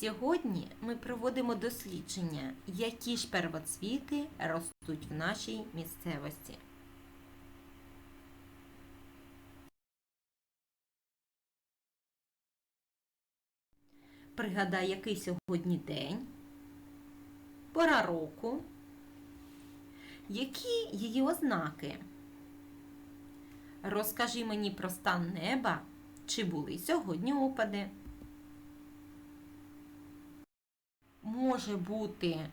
Сьогодні ми проводимо дослідження, які ж первоцвіти ростуть в нашій місцевості. Пригадай, який сьогодні день, пора року, які її ознаки. Розкажи мені про стан неба, чи були сьогодні опади. Може бути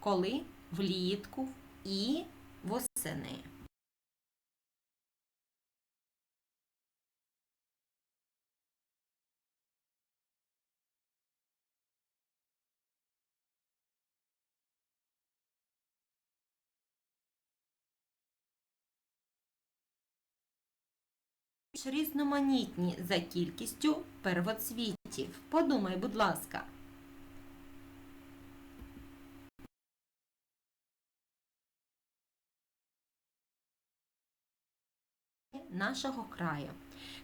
коли влітку і восени. різноманітні за кількістю первоцвітів. Подумай, будь ласка. Нашого краю.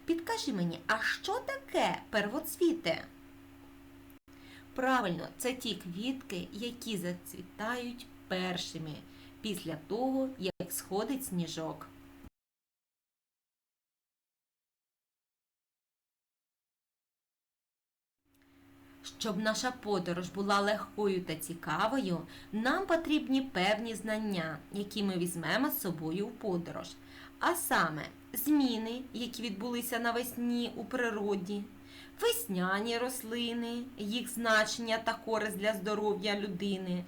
Підкажи мені, а що таке первоцвіти? Правильно, це ті квітки, які зацвітають першими після того, як сходить сніжок. Щоб наша подорож була легкою та цікавою, нам потрібні певні знання, які ми візьмемо з собою в подорож. А саме зміни, які відбулися навесні у природі, весняні рослини, їх значення та користь для здоров'я людини.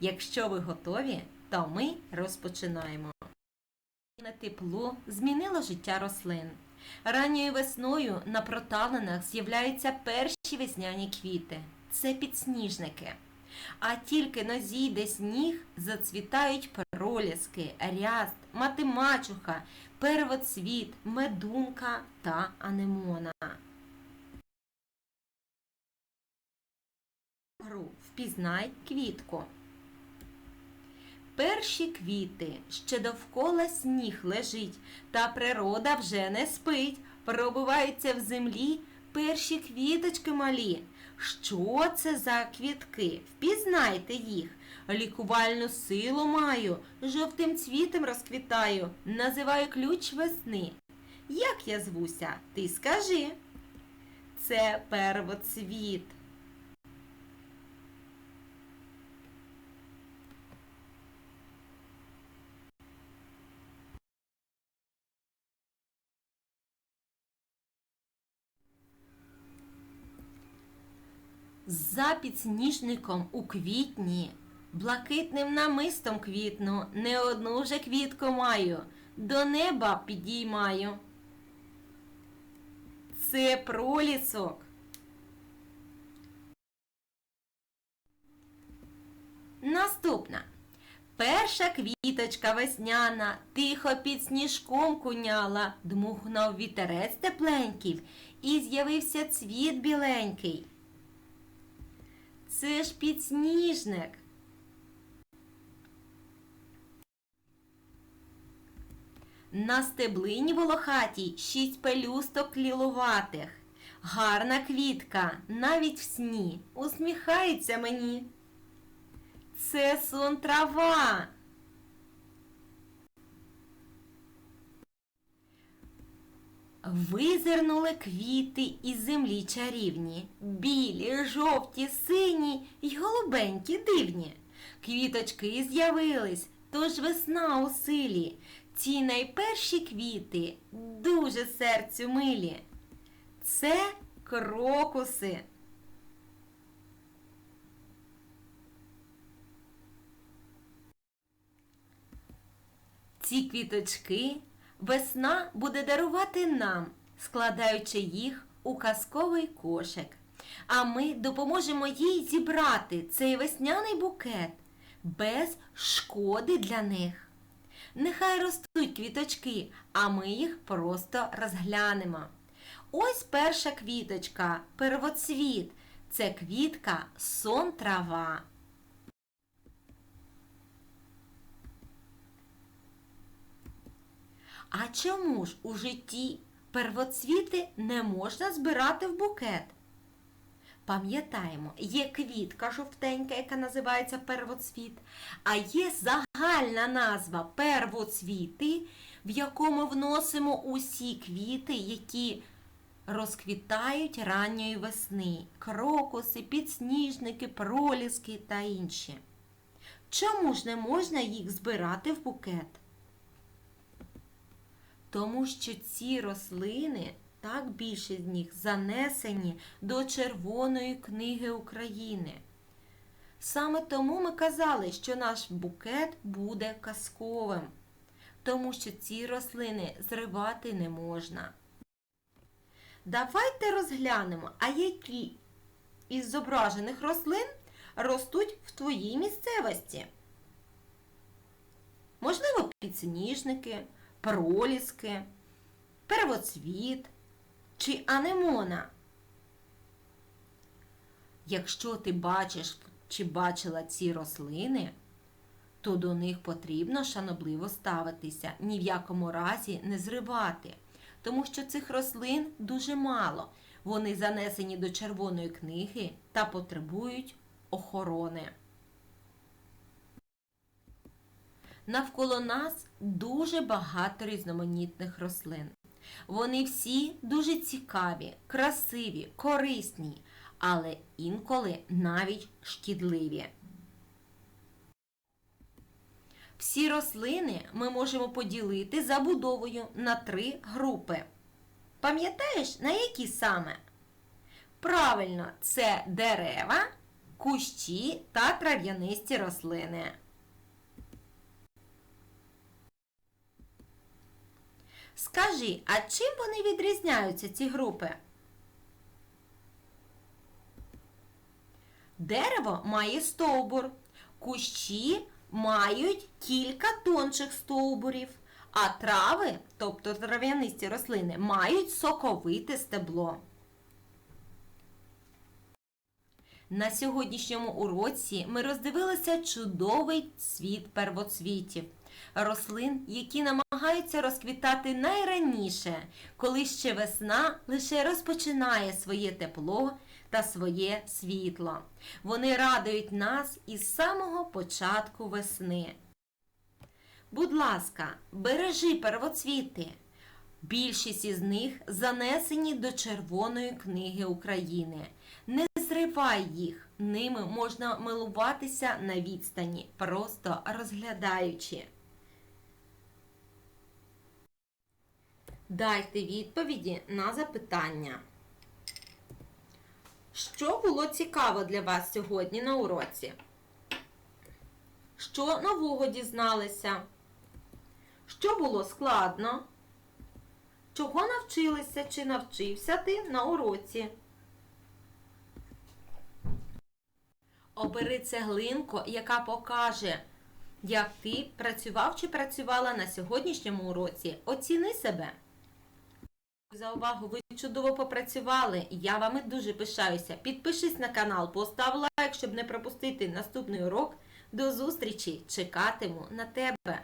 Якщо ви готові, то ми розпочинаємо. На тепло змінило життя рослин. Ранньою весною на проталинах з'являються перші весняні квіти. Це підсніжники. А тільки на зійде сніг зацвітають проліски, ряст, матимачуха, первоцвіт, медунка та анемона. Впізнай квітку. Перші квіти, ще довкола сніг лежить, та природа вже не спить, пробиваються в землі перші квіточки малі. Що це за квітки? Впізнайте їх. Лікувальну силу маю, жовтим цвітом розквітаю, називаю ключ весни. Як я звуся, ти скажи. Це первоцвіт. За підсніжником у квітні, блакитним намистом квітну, не одну вже квітку маю, до неба підіймаю. Це пролісок. Наступна. Перша квіточка весняна тихо під сніжком куняла, дмухнув вітерець тепленький, і з'явився цвіт біленький. Це ж підсніжник. На стеблині волохатій шість пелюсток лілуватих. Гарна квітка, навіть в сні, усміхається мені. Це сон трава. Визирнули квіти із землі чарівні, білі, жовті, сині й голубенькі дивні. Квіточки з'явились, тож весна у силі. Ці найперші квіти дуже серцю милі. Це крокуси. Ці квіточки весна буде дарувати нам, складаючи їх у казковий кошик. А ми допоможемо їй зібрати цей весняний букет без шкоди для них. Нехай ростуть квіточки, а ми їх просто розглянемо. Ось перша квіточка, первоцвіт. Це квітка сон трава. А чому ж у житті первоцвіти не можна збирати в букет? Пам'ятаємо, є квітка жовтенька, яка називається первоцвіт, а є загальна назва первоцвіти, в якому вносимо усі квіти, які розквітають ранньої весни, крокуси, підсніжники, проліски та інші. Чому ж не можна їх збирати в букет? Тому що ці рослини, так більшість з них, занесені до Червоної книги України. Саме тому ми казали, що наш букет буде казковим, тому що ці рослини зривати не можна. Давайте розглянемо, а які із зображених рослин ростуть в твоїй місцевості. Можливо, підсніжники, проліски, первоцвіт чи анемона. Якщо ти бачиш чи бачила ці рослини, то до них потрібно шанобливо ставитися, ні в якому разі не зривати, тому що цих рослин дуже мало. Вони занесені до червоної книги та потребують охорони. Навколо нас дуже багато різноманітних рослин. Вони всі дуже цікаві, красиві, корисні, але інколи навіть шкідливі. Всі рослини ми можемо поділити забудовою на три групи. Пам'ятаєш, на які саме? Правильно, це дерева, кущі та трав'янисті рослини. Скажи, а чим вони відрізняються, ці групи? Дерево має стовбур, кущі мають кілька тонших стовбурів, а трави, тобто трав'янисті рослини, мають соковите стебло. На сьогоднішньому уроці ми роздивилися чудовий світ первоцвітів, рослин, які намагаються розквітати найраніше, коли ще весна лише розпочинає своє тепло та своє світло. Вони радують нас із самого початку весни. Будь ласка, бережи первоцвіти. Більшість із них занесені до Червоної книги України. Не зривай їх, ними можна милуватися на відстані, просто розглядаючи. Дайте відповіді на запитання. Що було цікаво для вас сьогодні на уроці? Що нового дізналися? Що було складно? Чого навчилися чи навчився ти на уроці? Обери цеглинку, яка покаже, як ти працював чи працювала на сьогоднішньому уроці. Оціни себе. За увагу, ви чудово попрацювали. Я вами дуже пишаюся. Підпишись на канал, постав лайк, щоб не пропустити наступний урок. До зустрічі! Чекатиму на тебе!